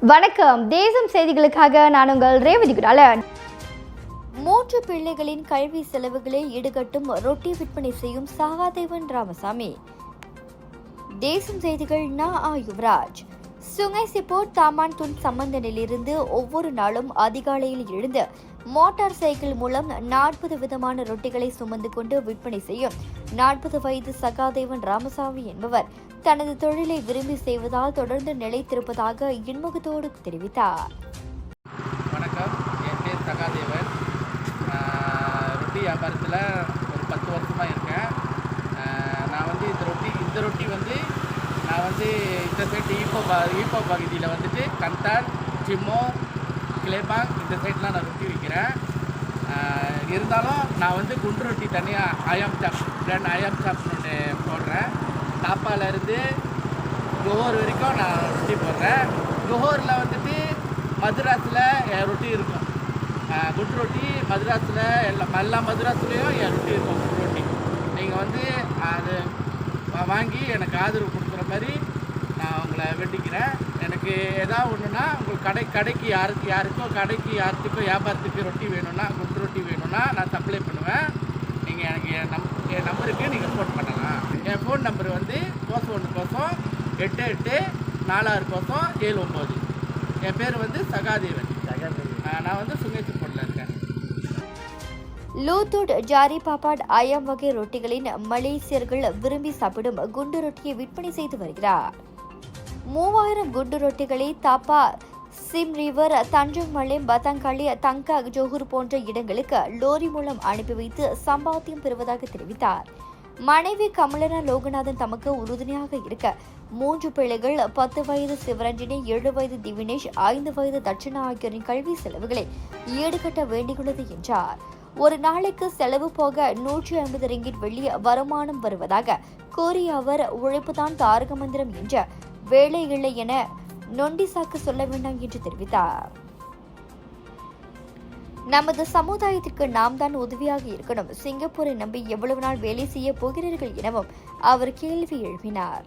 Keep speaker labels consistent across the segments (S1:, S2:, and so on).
S1: வணக்கம். தேசம் செய்திகளுக்காக நான் உங்கள் ரேவதி குடாலன்.
S2: மூன்று பிள்ளைகளின் கல்வி செலவுகளை ஈடுகட்டும் ரொட்டி விற்பனை செய்யும் சகாதேவன் ராமசாமி. தேசம் செய்திகள் நா ஆ Yuvaraj. Sungai Siput Taman Tun சம்பந்தனிலிருந்து ஒவ்வொரு நாளும் அதிகாலையில் எழுந்து மோட்டார் சைக்கிள் மூலம் நாற்பது விதமான ரொட்டிகளை சுமந்து கொண்டு விற்பனை செய்யும் நாற்பது வயது சகாதேவன் ராமசாமி என்பவர் தனது தொழிலை விரும்பி செய்வதால் தொடர்ந்து நிலைத்திருப்பதாக இன்முகத்தோடு தெரிவித்தார்.
S3: வணக்கம். என் பேர் சகாதேவன். ரொட்டி வியாபாரத்தில் ஒரு பத்து வருஷமாக இருக்கேன். நான் வந்து இந்த ரொட்டி இந்த ரொட்டி வந்து நான் வந்து இந்த சைடு ஈப்போ ஈப்போ பகுதியில் வந்துட்டு கந்தார் சிம்மோ கிளேப்பாக இந்த சைட்லாம் நான் ரொட்டி விற்கிறேன் இருந்தாலும் நான் வந்து குண்டு ரொட்டி தனியாக அயாம் சாப் பிராண்ட் அயாம் சாப்னு ஒன்று போடுறேன். தாப்பாலேருந்து குஹோர் வரைக்கும் நான் ரொட்டி போடுறேன். குஹோரில் வந்துட்டு மதுராஸில் என் ரொட்டி இருக்கும். குண்டு ரொட்டி மதுராஸில் எல்லா எல்லா மதுராஸ்லேயும் என் ரொட்டி இருக்கும் குண்டு ரொட்டி. நீங்கள் வந்து அது வாங்கி எனக்கு ஆதரவு கொடுக்குற மாதிரி நான் உங்களை வெட்டிக்கிறேன் எனக்கு எதாவது ஒன்றுனா உங்களுக்கு கடை கடைக்கு யாருக்கு யாருக்கோ கடைக்கு யாருக்கோ வியாபாரத்துக்கு ரொட்டி வேணும்னா குண்டு ரொட்டி வேணும்னா நான் சப்ளை பண்ணுவேன். நீங்கள் எனக்கு என் நம் என் நம்பருக்கு நீங்கள் ஃபோன் பண்ணலாம். என் ஃபோன் நம்பர் வந்து கோசம் ஒன்று கோசம் எட்டு எட்டு நாலாறு கோசம் ஏழு ஒம்பது. என் பேர் வந்து சகாதேவன். ஆஹ் நான் வந்து சுங்கேசிப்பூரில் இருக்கேன்.
S2: லூத்துட் ஜாரி பாப்பாட் அயம் வகை ரொட்டிகளின் மலேசியர்கள் விரும்பி சாப்பிடும் குண்டு ரொட்டியை விற்பனை செய்து வருகிறார். மூவாயிரம் குண்டு ரொட்டிகளை தாப்பா சிம் ரிவர் தஞ்சோங் மலை தங்கா ஜோஹூர் போன்ற இடங்களுக்கு லோரி மூலம் அனுப்பி வைத்து சம்பாத்தியம் பெறுவதாக தெரிவித்தார். மனைவி கமலனா லோகநாதன் தமக்கு உறுதுணையாக இருக்க மூன்று பிள்ளைகள் பத்து வயது சிவரஞ்சினி ஏழு வயது திவினேஷ் ஐந்து வயது தட்சிணா ஆகியோரின் கல்வி செலவுகளை ஈடுகட்ட வேண்டியுள்ளது என்றார். ஒரு நாளைக்கு செலவு போக நூற்றி ஐம்பது ரிங்கிட் வெள்ளி வருமானம் வருவதாக கூறிய அவர் உழைப்புதான் தாரக மந்திரம் என்ற வேலை இல்லை என நொண்டி சாக்கு சொல்ல வேண்டாம் என்று தெரிவித்தார். நமது சமுதாயத்திற்கு நாம் தான் உதவியாக இருக்கணும். சிங்கப்பூரை நம்பி எவ்வளவு நாள் வேலை செய்ய போகிறீர்கள் எனவும் அவர் கேள்வி எழுப்பினார்.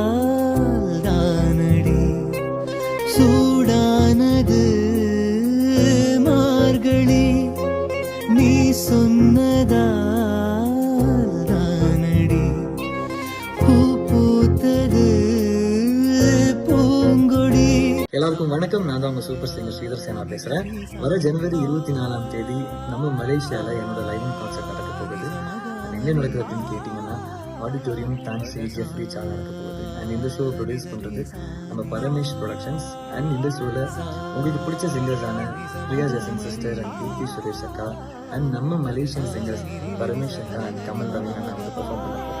S4: எல்லாருக்கும் வணக்கம். நான் தான் உங்கள் சூப்பர் சிங்கர் ஸ்ரீதர் சேனா பேசுகிறேன் வர ஜனவரி இருபத்தி நாலாம் தேதி நம்ம மலேசியாவில் என்னோட லைவ் கான்சர்ட் நடக்க போகுது. என்ன நடக்குது அப்படின்னு கேட்டிங்கன்னா ஆடிட்டோரியம் தேங்க்ஸ் ஜெஃப்ரி சால் நடக்க போகுது. அண்ட் இந்த ஷோ ப்ரொடியூஸ் பண்ணுறது நம்ம பரமேஷ் ப்ரொடக்ஷன்ஸ் அண்ட் இந்த ஷோவில் உங்களுக்கு பிடிச்ச சிங்கர்ஸான பிரியா ஜெசன் சிஸ்டர் அண்ட் கீர்த்தி சுரேஷ் அக்கா. அண்ட் நம்ம மலேசியன் சிங்கர்ஸ் பரமேஷ் அக்கா அண்ட் கமல் ரவி அண்ணா வந்து பர்ஃபார்ம் பண்ண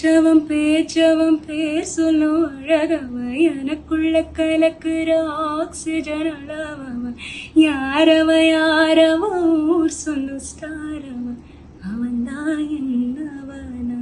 S5: என் பேச்சவம் பேசணும் அழகவ. எனக்குள்ள கலக்குற ஆக்சிஜன் அளவவன் யாரவ யாரவன் ஊர் சொல்லும் ஸ்டாரவன் அவன் தான் என்னவனா?